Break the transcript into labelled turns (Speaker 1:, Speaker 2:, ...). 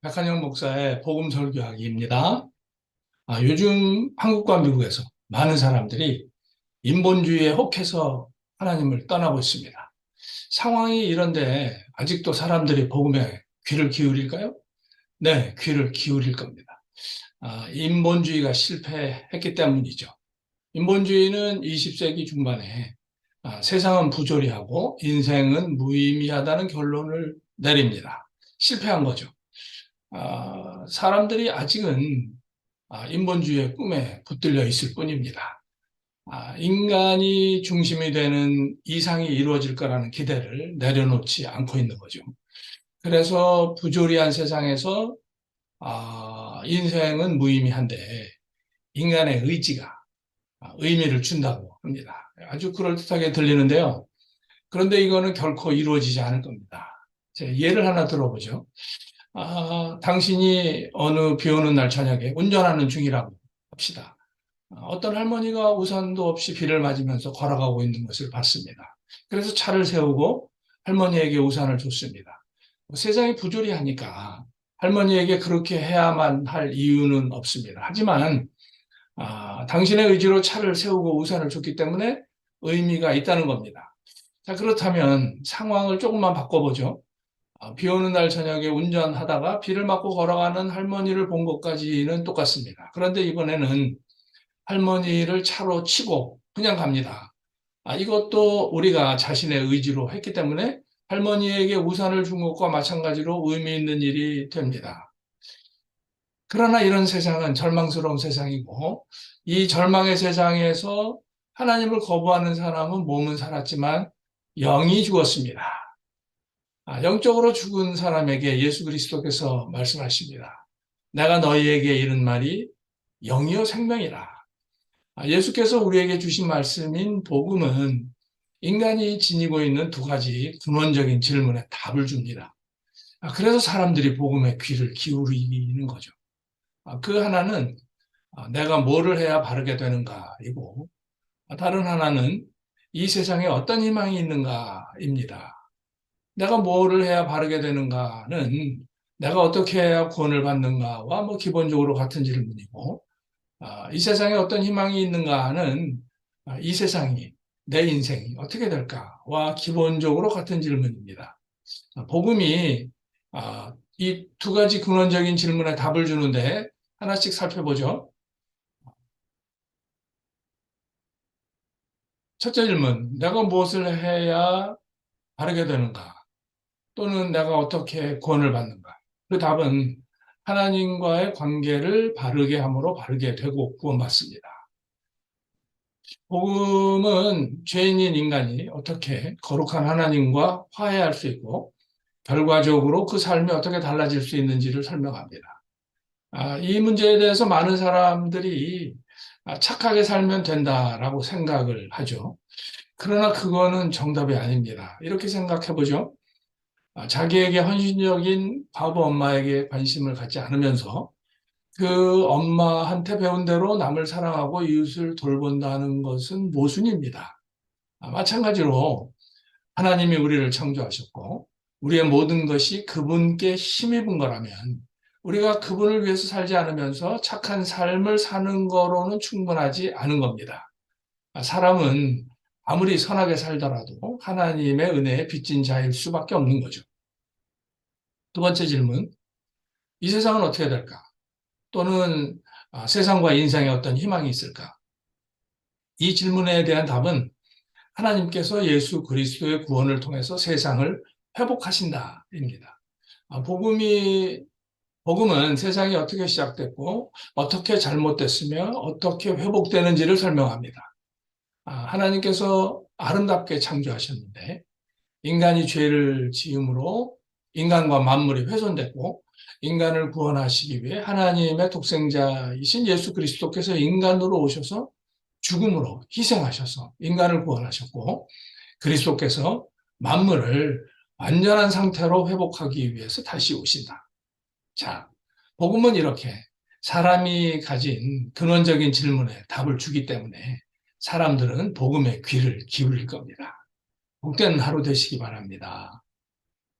Speaker 1: 백한영 목사의 복음 설교하기입니다. 아, 요즘 한국과 미국에서 많은 사람들이 인본주의에 혹해서 하나님을 떠나고 있습니다. 상황이 이런데 아직도 사람들이 복음에 귀를 기울일까요? 네, 귀를 기울일 겁니다. 아, 인본주의가 실패했기 때문이죠. 인본주의는 20세기 중반에 아, 세상은 부조리하고 인생은 무의미하다는 결론을 내립니다. 실패한 거죠. 아, 사람들이 아직은 아, 인본주의의 꿈에 붙들려 있을 뿐입니다. 아, 인간이 중심이 되는 이상이 이루어질 거라는 기대를 내려놓지 않고 있는 거죠. 그래서 부조리한 세상에서 아, 인생은 무의미한데 인간의 의지가 아, 의미를 준다고 합니다. 아주 그럴듯하게 들리는데요. 그런데 이거는 결코 이루어지지 않을 겁니다. 예를 하나 들어보죠. 아, 당신이 어느 비 오는 날 저녁에 운전하는 중이라고 합시다. 아, 어떤 할머니가 우산도 없이 비를 맞으면서 걸어가고 있는 것을 봤습니다. 그래서 차를 세우고 할머니에게 우산을 줬습니다. 세상이 부조리하니까 할머니에게 그렇게 해야만 할 이유는 없습니다. 하지만 아, 당신의 의지로 차를 세우고 우산을 줬기 때문에 의미가 있다는 겁니다. 자, 그렇다면 상황을 조금만 바꿔보죠. 아, 비 오는 날 저녁에 운전하다가 비를 맞고 걸어가는 할머니를 본 것까지는 똑같습니다. 그런데 이번에는 할머니를 차로 치고 그냥 갑니다. 아, 이것도 우리가 자신의 의지로 했기 때문에 할머니에게 우산을 준 것과 마찬가지로 의미 있는 일이 됩니다. 그러나 이런 세상은 절망스러운 세상이고 이 절망의 세상에서 하나님을 거부하는 사람은 몸은 살았지만 영이 죽었습니다. 아, 영적으로 죽은 사람에게 예수 그리스도께서 말씀하십니다. 내가 너희에게 이른 말이 영이요 생명이라. 아, 예수께서 우리에게 주신 말씀인 복음은 인간이 지니고 있는 두 가지 근원적인 질문에 답을 줍니다. 아, 그래서 사람들이 복음에 귀를 기울이는 거죠. 그 하나는 내가 뭐를 해야 바르게 되는가이고 다른 하나는 이 세상에 어떤 희망이 있는가입니다. 내가 뭐를 해야 바르게 되는가는 내가 어떻게 해야 구원을 받는가와 뭐 기본적으로 같은 질문이고 아, 이 세상에 어떤 희망이 있는가는 아, 이 세상이 내 인생이 어떻게 될까와 기본적으로 같은 질문입니다. 아, 복음이 아, 이두 가지 근원적인 질문에 답을 주는데 하나씩 살펴보죠. 첫째 질문, 내가 무엇을 해야 바르게 되는가? 또는 내가 어떻게 구원을 받는가? 그 답은 하나님과의 관계를 바르게 함으로 바르게 되고 구원받습니다. 복음은 죄인인 인간이 어떻게 거룩한 하나님과 화해할 수 있고 결과적으로 그 삶이 어떻게 달라질 수 있는지를 설명합니다. 아, 이 문제에 대해서 많은 사람들이 아, 착하게 살면 된다라고 생각을 하죠. 그러나 그거는 정답이 아닙니다. 이렇게 생각해 보죠. 아, 자기에게 헌신적인 바보 엄마에게 관심을 갖지 않으면서 그 엄마한테 배운 대로 남을 사랑하고 이웃을 돌본다는 것은 모순입니다. 아, 마찬가지로 하나님이 우리를 창조하셨고 우리의 모든 것이 그분께 힘입은 거라면 우리가 그분을 위해서 살지 않으면서 착한 삶을 사는 거로는 충분하지 않은 겁니다. 아, 사람은 아무리 선하게 살더라도 하나님의 은혜에 빚진 자일 수밖에 없는 거죠. 두 번째 질문. 이 세상은 어떻게 될까? 또는 아, 세상과 인생에 어떤 희망이 있을까? 이 질문에 대한 답은 하나님께서 예수 그리스도의 구원을 통해서 세상을 회복하신다입니다. 아, 복음이 복음은 세상이 어떻게 시작됐고 어떻게 잘못됐으며 어떻게 회복되는지를 설명합니다. 아, 하나님께서 아름답게 창조하셨는데 인간이 죄를 지음으로 인간과 만물이 훼손됐고 인간을 구원하시기 위해 하나님의 독생자이신 예수 그리스도께서 인간으로 오셔서 죽음으로 희생하셔서 인간을 구원하셨고 그리스도께서 만물을 완전한 상태로 회복하기 위해서 다시 오신다. 자, 복음은 이렇게 사람이 가진 근원적인 질문에 답을 주기 때문에 사람들은 복음의 귀를 기울일 겁니다. 복된 하루 되시기 바랍니다.